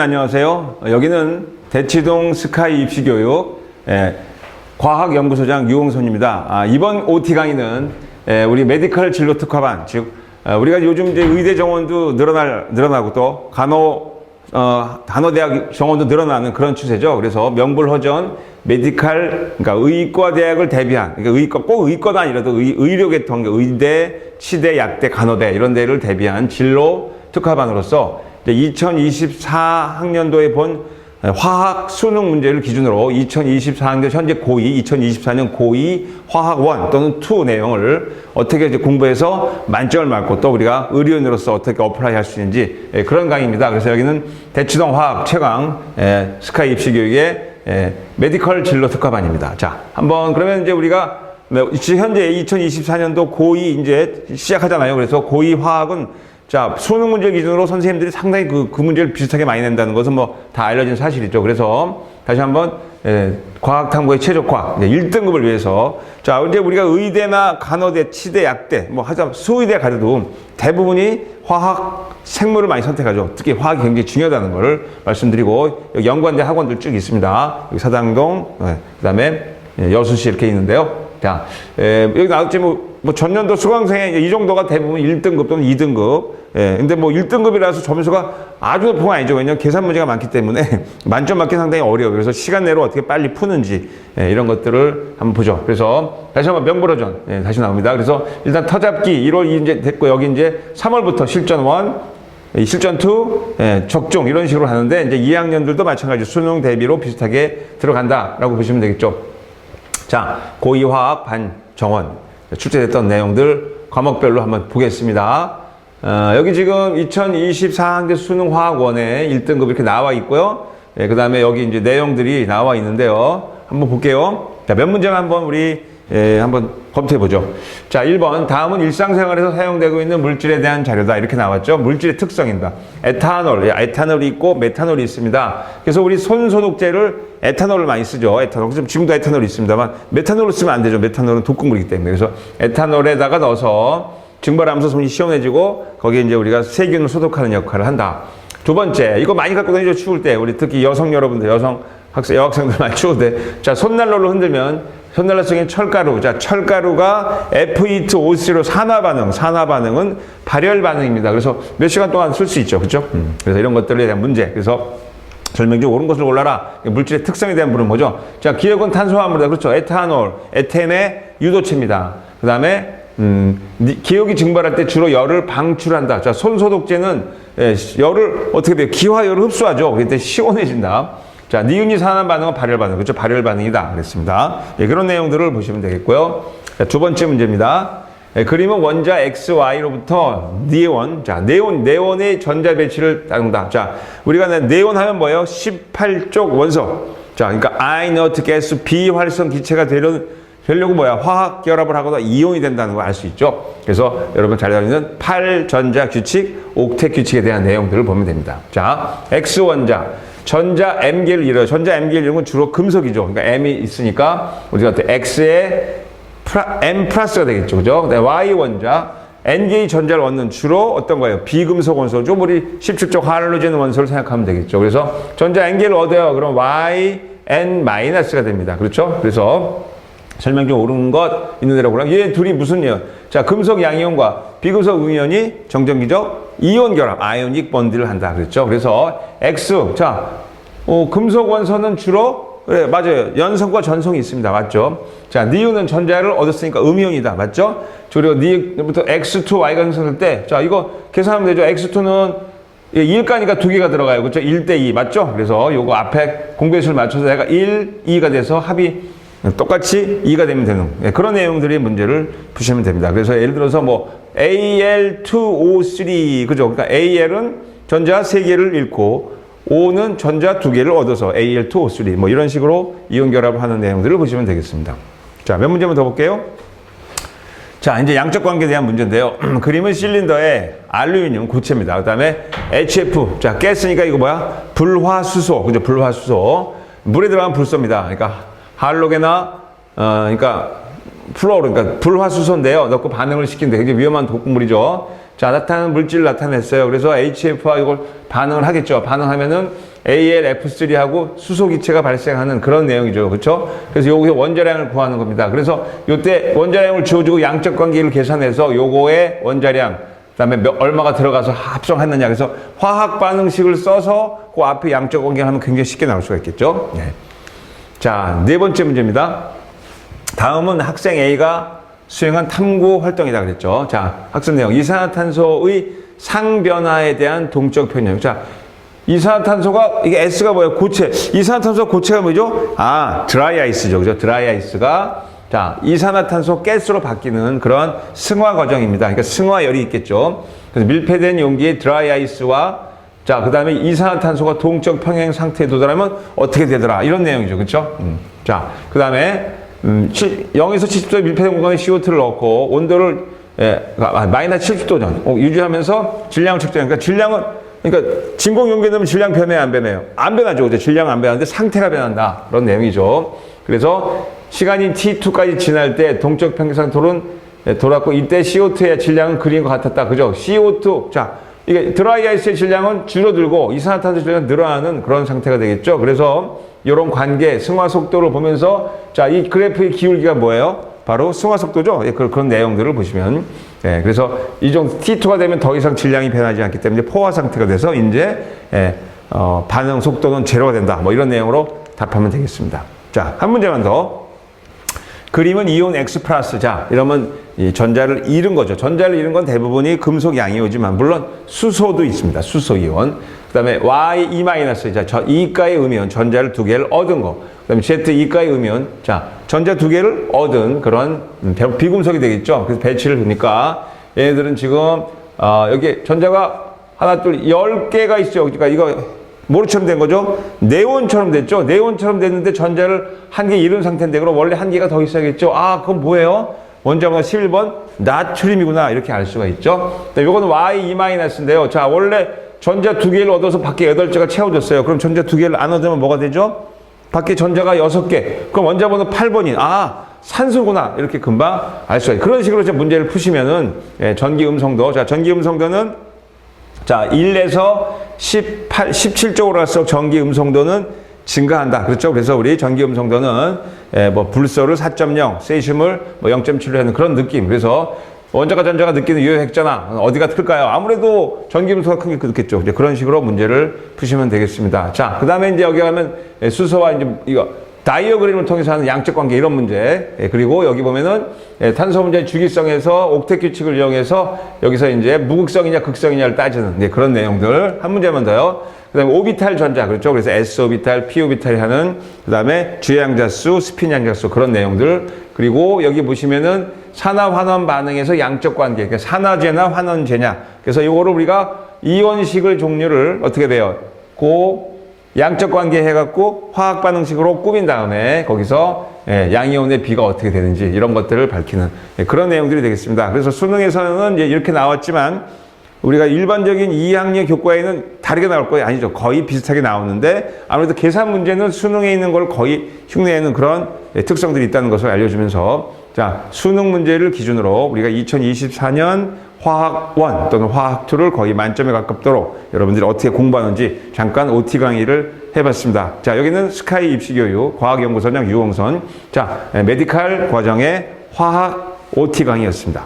여러분 안녕하세요. 어, 여기는 대치동 스카이 입시교육 예, 과학연구소장 유홍선입니다. 아, 이번 OT 강의는 예, 우리 메디컬 진로 특화반 즉 어, 우리가 요즘 이제 의대 정원도 늘어날 늘어나고 또 간호 어, 단어대학 정원도 늘어나는 그런 추세죠. 그래서 명불허전 메디칼 그러니까 의과 대학을 대비한 그러니까 의과 꼭 의과도 아니라도 의, 의료계통 그러니까 의대, 치대, 약대, 간호대 이런 데를 대비한 진로 특화반으로서 2024학년도에 본 화학 수능 문제를 기준으로 2024학년 현재 고2, 2024년 고2 화학 1 또는 2 내용을 어떻게 이제 공부해서 만점을 맞고 또 우리가 의료인으로서 어떻게 어플라이 할 수 있는지 예, 그런 강의입니다. 그래서 여기는 대치동 화학 최강 예, 스카이 입시 교육의 예, 메디컬 진로 특화반입니다. 자, 한번 그러면 이제 우리가 네, 현재 2024년도 고2 이제 시작하잖아요. 그래서 고2 화학은 자, 수능 문제 기준으로 선생님들이 상당히 그, 그 문제를 비슷하게 많이 낸다는 것은 뭐 다 알려진 사실이죠. 그래서 다시 한번 예, 과학 탐구의 최적화 예, 1등급을 위해서 자, 이제 우리가 의대나 간호대, 치대, 약대 뭐 하자 수의대 가도 대부분이 화학 생물을 많이 선택하죠. 특히 화학이 굉장히 중요하다는 것을 말씀드리고 여기 연관대 학원들 쭉 있습니다. 여기 사당동, 예, 그다음에 예, 여수시 이렇게 있는데요. 자, 에, 여기 나왔지 뭐, 뭐 전년도 수강생의 이 정도가 대부분 1등급 또는 2등급. 예, 근데 뭐 1등급이라서 점수가 아주 높은 건 아니죠. 왜냐면 계산 문제가 많기 때문에 만점 맞기 상당히 어려워요. 그래서 시간 내로 어떻게 빨리 푸는지 예, 이런 것들을 한번 보죠. 그래서 다시 한번 명불허전 예, 다시 나옵니다. 그래서 일단 터잡기 1월 이제 됐고 여기 이제 3월부터 실전 1이 실전 2, 예, 적중 이런 식으로 하는데 이제 2학년들도 마찬가지 수능 대비로 비슷하게 들어간다라고 보시면 되겠죠. 자, 고2 화학 반 정원 출제됐던 내용들 과목별로 한번 보겠습니다. 어, 여기 지금 2024학년 수능 화학원에 1등급 이렇게 나와 있고요. 예, 그 다음에 여기 이제 내용들이 나와 있는데요. 한번 볼게요. 자, 몇 문제만 한번 우리 예, 한번 검토해 보죠. 자, 1번. 다음은 일상생활에서 사용되고 있는 물질에 대한 자료다. 이렇게 나왔죠. 물질의 특성입니다. 에탄올, 예, 에탄올이 있고 메탄올이 있습니다. 그래서 우리 손소독제를 에탄올을 많이 쓰죠. 에탄올. 지금 지금도 에탄올이 있습니다만 메탄올을 쓰면 안 되죠. 메탄올은 독극물이기 때문에. 그래서 에탄올에다가 넣어서 손이 시원해지고 거기에 이제 우리가 세균을 소독하는 역할을 한다. 두 번째, 이거 많이 갖고 다니죠. 추울 때. 우리 특히 여성 여러분들, 여성 학생, 여학생들 많이 추울 때. 자, 손난로를 흔들면 손난로 속에 철가루. 자, 철가루가 F2O3로 산화 반응. 산화 반응은 발열 반응입니다. 그래서 몇 시간 동안 쓸 수 있죠. 그죠? 음. 그래서 이런 것들에 대한 문제. 그래서 설명 중 옳은 것을 골라라. 물질의 특성에 대한 물은 뭐죠? 자, 기억은 탄수화물이다. 그렇죠. 에탄올, 에텐의 유도체입니다. 그 다음에 음, 기억이 증발할 때 주로 열을 방출한다. 자, 손소독제는 예, 열을 어떻게 돼요? 기화열을 흡수하죠. 그때 시원해진다. 자, 니은이 산화 반응은 발열 반응. 그렇죠? 발열 반응이다. 그랬습니다. 예, 그런 내용들을 보시면 되겠고요. 자, 두 번째 문제입니다. 예, 그림은 원자 XY로부터 네온, 자, 네온, 네온의 전자 배치를 따른다. 자, 우리가 네온 하면 뭐예요? 18쪽 원소. 자, 그러니까 아이너트 가스 비활성 기체가 되려는 되려고 뭐야 화학 결합을 하거나 이온이 된다는 걸 알 수 있죠. 그래서 여러분 잘 알고 8전자 규칙, 옥텟 규칙에 대한 내용들을 보면 됩니다. 자, X 원자 전자 M계를 이뤄요. 전자 M계를 이루는 건 주로 금속이죠. 그러니까 M이 있으니까 우리가 또 X에 M 플러스가 되겠죠. 그죠? 네, Y 원자 N개의 전자를 얻는 주로 어떤 거예요? 비금속 원소. 좀 우리 17쪽 할로젠 원소를 생각하면 되겠죠. 그래서 전자 N개를 얻어요. 그럼 Y N 마이너스가 됩니다. 그렇죠? 그래서 설명 중 옳은 것 있는 골라. 얘 둘이 무슨 이온? 자, 금속 양이온과 비금속 음이온이 정전기적 이온 결합, 아이오닉 번디를 한다. 그랬죠. 그래서 X. 자, 어, 금속 원소는 주로 그래, 맞아요. 연성과 전성이 있습니다. 맞죠? 자, 니온은 전자를 얻었으니까 음이온이다. 맞죠? 그리고 니부터 X2Y가 형성될 때, 자, 이거 계산하면 되죠. X2는 1가니까 두 개가 들어가요. 그렇죠? 1대2. 맞죠? 그래서 요거 앞에 공배수를 맞춰서 내가 1, 2가 돼서 합이 똑같이 2가 되면 되는 예, 그런 내용들의 문제를 푸시면 됩니다. 그래서 예를 들어서 뭐 AL2O3 그죠? 그러니까 AL은 전자 3개를 잃고 O는 전자 2개를 얻어서 AL2O3 뭐 이런 식으로 이온 결합을 하는 내용들을 보시면 되겠습니다. 자, 몇 문제만 더 볼게요. 자, 이제 양적 관계에 대한 문제인데요. 그림은 실린더에 알루미늄 고체입니다. 그 다음에 HF. 자, 가스니까 이거 뭐야? 불화수소. 그죠? 불화수소. 물에 들어가면 불소입니다. 그러니까 할로게나 어 그러니까 플로어 그러니까 불화수소인데요. 넣고 반응을 시키는데 굉장히 위험한 독극물이죠. 자, 나타나는 물질을 나타냈어요. 그래서 HF와 이걸 반응을 하겠죠. 반응하면은 ALF3하고 수소 기체가 발생하는 그런 내용이죠. 그렇죠? 그래서 여기서 원자량을 구하는 겁니다. 그래서 요때 원자량을 주어주고 양적 관계를 계산해서 요거의 원자량 그다음에 몇, 얼마가 들어가서 합성했느냐. 그래서 화학 반응식을 써서 그 앞에 양적 관계를 하면 굉장히 쉽게 나올 수가 있겠죠. 네. 자, 네 번째 문제입니다. 다음은 학생 A가 수행한 탐구 활동이다 그랬죠. 자, 학습 내용. 이산화탄소의 상변화에 대한 동적 편형. 자, 이산화탄소가 이게 S가 뭐예요? 고체. 이산화탄소 고체가 뭐죠? 아, 드라이 아이스죠. 그죠? 드라이 아이스가 자, 이산화탄소 가스로 바뀌는 그런 승화 과정입니다. 그러니까 승화열이 있겠죠. 그래서 밀폐된 용기에 드라이 아이스와 자, 그 다음에 이산화탄소가 동적 평행 상태에 도달하면 어떻게 되더라. 이런 내용이죠. 그렇죠? 음. 자, 그 다음에 음, 0에서 70도의 밀폐된 공간에 CO2를 넣고 온도를 예, 아, 마이너스 70도 전 어, 유지하면서 질량을 측정해. 그러니까 질량은 그러니까 진공 용기에 넣으면 질량 변해 안 변해요? 안 변하죠. 그죠? 질량은 안 변하는데 상태가 변한다. 그런 내용이죠. 그래서 시간이 T2까지 지날 때 동적 평행 상태로는 예, 돌았고 이때 CO2의 질량은 그린 것 같았다. 그죠? CO2. 자, 이게 드라이 아이스의 질량은 줄어들고 이산화탄소 질량은 늘어나는 그런 상태가 되겠죠. 그래서 이런 관계, 승화 속도를 보면서 자, 이 그래프의 기울기가 뭐예요? 바로 승화 속도죠. 예, 그- 그런 내용들을 보시면 예, 그래서 이 정도 T2가 되면 더 이상 질량이 변하지 않기 때문에 포화 상태가 돼서 이제 예, 어, 반응 속도는 제로가 된다. 뭐 이런 내용으로 답하면 되겠습니다. 자, 한 문제만 더. 그림은 이온 X 플러스. 자, 이러면 이 전자를 잃은 거죠. 전자를 잃은 건 대부분이 금속 양이오지만 물론 수소도 있습니다. 수소 이온. 그다음에 Y E 마이너스. 자, 저 이가의 음이온 전자를 두 개를 얻은 거. 그다음에 Z 이가의 음이온. 자, 전자 두 개를 얻은 그런 비금속이 되겠죠. 그래서 배치를 보니까 얘네들은 지금 어, 여기 전자가 하나 둘 열 개가 있죠. 그러니까 이거 뭐처럼 된 거죠? 네온처럼 됐죠? 네온처럼 됐는데 전자를 한 개 잃은 상태인데 그럼 원래 한 개가 더 있어야겠죠? 아, 그건 뭐예요? 원자번호 11번 나트륨이구나 이렇게 알 수가 있죠. 이거는 Y2-인데요. 자, 원래 전자 두 개를 얻어서 밖에 8개가 채워졌어요. 그럼 전자 두 개를 안 얻으면 뭐가 되죠? 밖에 전자가 6개. 그럼 원자번호 8번이 아, 산소구나. 이렇게 금방 알 수가 있어요. 그런 식으로 문제를 푸시면은 예, 전기 음성도 자, 전기 음성도는 자, 1에서 18, 17쪽으로 갈수록 전기 음성도는 증가한다. 그렇죠? 그래서 우리 전기 음성도는 예, 뭐 불소를 4.0, 세슘을 뭐 0.7로 하는 그런 느낌. 그래서 원자가 전자가 느끼는 유효핵자나 어디가 클까요? 아무래도 전기 음성도가 크게 그렇겠죠. 이제 그런 식으로 문제를 푸시면 되겠습니다. 자, 그 다음에 이제 여기 가면 예, 수소와 이제 이거 다이어그램을 통해서 하는 양적 관계 이런 문제. 예, 그리고 여기 보면은 예, 탄소 문제의 주기성에서 옥텟 규칙을 이용해서 여기서 이제 무극성이냐 극성이냐를 따지는 네, 그런 내용들 한 문제만 더요. 그다음에 오비탈 전자 그렇죠. 그래서 s 오비탈, p 오비탈이 하는 그다음에 주양자수, 스핀 양자수 그런 내용들. 그리고 여기 보시면은 산화 환원 반응에서 양적 관계. 그러니까 산화제나 환원제냐. 그래서 이거를 우리가 이온식을 종류를 어떻게 돼요? 고 양적 관계 해갖고 화학 반응식으로 꾸민 다음에 거기서 예, 양이온의 비가 어떻게 되는지 이런 것들을 밝히는 예, 그런 내용들이 되겠습니다. 그래서 수능에서는 이제 이렇게 나왔지만 우리가 일반적인 2학년 교과에는 다르게 나올 거예요. 아니죠. 거의 비슷하게 나오는데 아무래도 계산 문제는 수능에 있는 걸 거의 흉내내는 그런 예, 특성들이 있다는 것을 알려주면서 자, 수능 문제를 기준으로 우리가 2024년 화학 1 또는 화학 2를 거의 만점에 가깝도록 여러분들이 어떻게 공부하는지 잠깐 OT 강의를 해봤습니다. 자, 여기는 스카이 입시교육 과학연구소장 유홍선. 자, 예, 메디칼 과정의 화학 OT 강의였습니다.